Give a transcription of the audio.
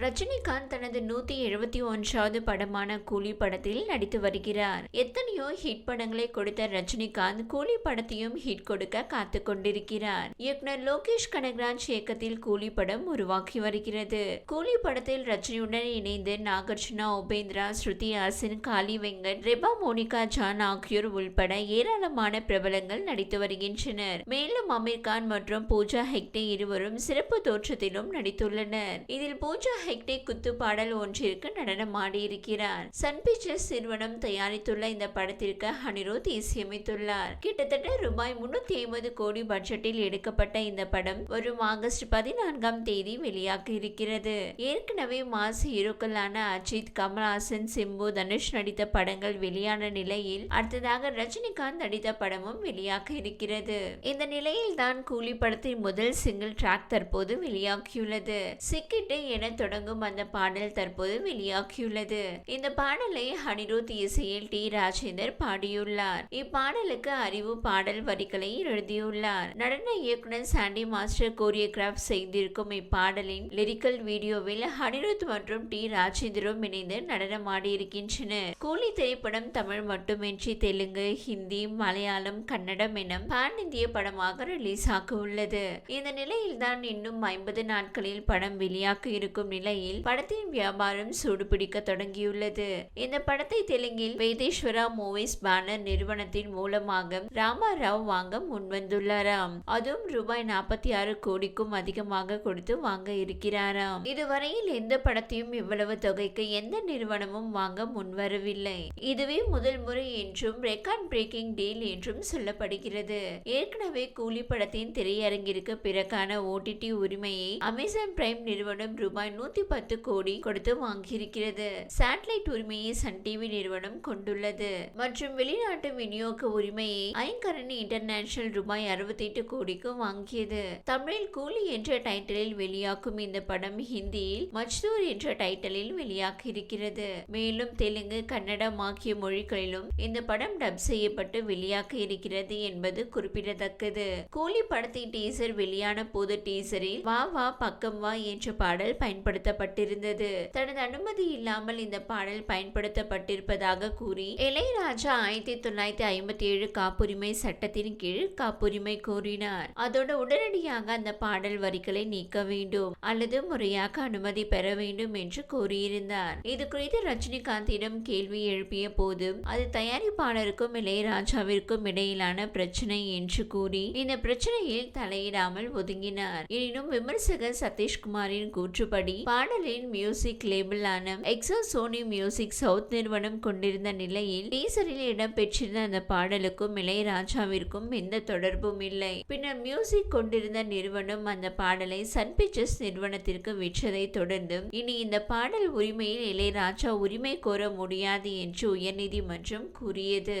ரஜினிகாந்த் தனது நூத்தி எழுபத்தி ஒன்றாவது படமான கூலி படத்தில் நடித்து வருகிறார். எத்தனையோ ஹிட் படங்களை கொடுத்த ரஜினிகாந்த் கூலி படத்தையும் ஹிட் கொடுக்க காத்து கொண்டிருக்கிறார். இயக்குனர் லோகேஷ் கனகராஜ் இயக்கத்தில் கூலி படம் உருவாக்கி வருகிறது. கூலி படத்தில் ரஜினியுடன் இணைந்து Nagarjuna Upendra Shruti Haasan Kali Venkat Reba Monica John ஆகியோர் உள்பட ஏராளமான பிரபலங்கள் நடித்து வருகின்றனர். மேலும் அமீர் கான் மற்றும் பூஜா ஹெக்டே இருவரும் சிறப்பு தோற்றத்திலும் நடித்துள்ளனர். இதில் பூஜா ஹெக்டே குத்து பாடல் ஒன்றிற்கு நடனம் ஆடியிருக்கிறார். சன் பிக்சர்ஸ் நிறுவனம் தயாரித்துள்ள இந்த படத்திற்கு அனிருத் இசையமைத்துள்ளார். கிட்டத்தட்ட ரூபாய் முன்னூத்தி ஐம்பது கோடி பட்ஜெட்டில் எடுக்கப்பட்ட இந்த படம் வரும் ஆகஸ்ட் பதினான்காம் தேதி வெளியாக இருக்கிறது. ஏற்கனவே மாஸ் ஹீரோக்களான அஜித் கமல்ஹாசன் சிம்பு தனுஷ் நடித்த படங்கள் வெளியான நிலையில் அடுத்ததாக ரஜினிகாந்த் நடித்த படமும் வெளியாக இருக்கிறது. இந்த நிலையில் தான் கூலி படத்தின் முதல் சிங்கிள் ட்ராக் தற்போது வெளியாகியுள்ளது. சிக்கிட்டு என தொடங்கும் அந்த பாடல் தற்போது வெளியாகியுள்ளது. இந்த பாடலை அனிருத் இசையில் டி. ராஜேந்தர் பாடியுள்ளார். இப்பாடலுக்கு அறிவு பாடல் வரிகளை எழுதியுள்ளார். நடன இயக்குனர் சாண்டி மாஸ்டர் கோரியோகிராஃப் செய்திருக்கும் இப்பாடலின் லிரிக்கல் வீடியோவில் அனிருத் மற்றும் டி. ராஜேந்திரும் இணைந்து நடனமாடி இருக்கின்றனர். கூலி திரைப்படம் தமிழ் மட்டுமின்றி தெலுங்கு ஹிந்தி மலையாளம் கன்னடம் என பான் இந்திய படமாக ரிலீஸ் ஆக உள்ளது இந்த நிலையில்தான் இன்னும் ஐம்பது நாட்களில் படம் வெளியாக இருக்கும் நிலை நிலையில் படத்தின் வியாபாரம் சூடுபிடிக்க தொடங்கியுள்ளது. இந்த படத்தை தெலுங்கில் வேதேஸ்வரா மூவிஸ் பேனர் நிறுவனத்தின் மூலமாக ராமாராவ் வாங்க முன்வந்துள்ளாராம். அதுவும் ரூபாய் நாற்பத்தி ஆறு கோடிக்கும் அதிகமாக கொடுத்து வாங்க இருக்கிறாராம். இதுவரையில் எந்த படத்தையும் இவ்வளவு தொகைக்கு எந்த நிறுவனமும் வாங்க முன்வரவில்லை. இதுவே முதல் முறை என்றும் ரெக்கார்ட் பிரேக்கிங் டீல் என்றும் சொல்லப்படுகிறது. ஏற்கனவே கூலி படத்தின் திரையரங்கிற்கு பிறகான ஓடிடி உரிமையை அமேசான் பிரைம் நிறுவனம் ரூபாய் நூத்தி நூத்தி பத்து கோடி கொடுத்து வாங்கியிருக்கிறது. சேட்டலைட் உரிமையை சன் டிவி நிறுவனம் கொண்டுள்ளது. மற்றும் வெளிநாட்டு விநியோக உரிமையை ஐங்கரணி இன்டர்நேஷனல் ரூபாய் அறுபத்தி எட்டு கோடிக்கு வாங்கியது. தமிழில் கூலி என்ற டைட்டிலில் வெளியாகும் இந்த படம் ஹிந்தியில் மஜ்தூர் என்ற டைட்டிலில் வெளியாக இருக்கிறது மேலும் தெலுங்கு கன்னடம் ஆகிய மொழிகளிலும் இந்த படம் டப் செய்யப்பட்டு வெளியாக இருக்கிறது என்பது குறிப்பிடத்தக்கது. கூலி படத்தின் டீசர் வெளியான போது டீசரில் வா வா பக்கம் வா என்ற பாடல் பயன்படுத்த பயன்படுத்தப்பட்டிருந்தது. தனது அனுமதி இல்லாமல் இந்த பாடல் பயன்படுத்தப்பட்டிருப்பதாக கூறி இளையராஜா ஆயிரத்தி தொள்ளாயிரத்தி ஐம்பத்தி ஏழு காப்புரிமை சட்டத்தின் கீழ் காப்புரிமை கோரினார். அதோடு உடனடியாக அந்த பாடல் வரிகளை நீக்க வேண்டும் அல்லது முறையாக அனுமதி பெற வேண்டும் என்று கூறியிருந்தார். இது குறித்து ரஜினிகாந்திடம் கேள்வி எழுப்பிய போது அது தயாரிப்பாளருக்கும் இளையராஜாவிற்கும் இடையிலான பிரச்சனை என்று கூறி இந்த பிரச்சனையில் தலையிடாமல் ஒதுங்கினார். எனினும் விமர்சகர் சதீஷ்குமாரின் கூற்றுப்படி பாடலின் மியூசிக் லேபிளான எக்ஸோ சோனி மியூசிக் சவுத் நிறுவனம் கொண்டிருந்த நிலையில் டீசரில் இடம்பெற்றிருந்த அந்த பாடலுக்கும் இளையராஜாவிற்கும் எந்த தொடர்பும் இல்லை. பின்னர் மியூசிக் கொண்டிருந்த நிறுவனம் அந்த பாடலை சன் பிக்சர்ஸ் நிறுவனத்திற்கு விற்றதை தொடர்ந்து இனி இந்த பாடல் உரிமையில் இளையராஜா உரிமை கோர முடியாது என்று உயர்நீதிமன்றம் கூறியது.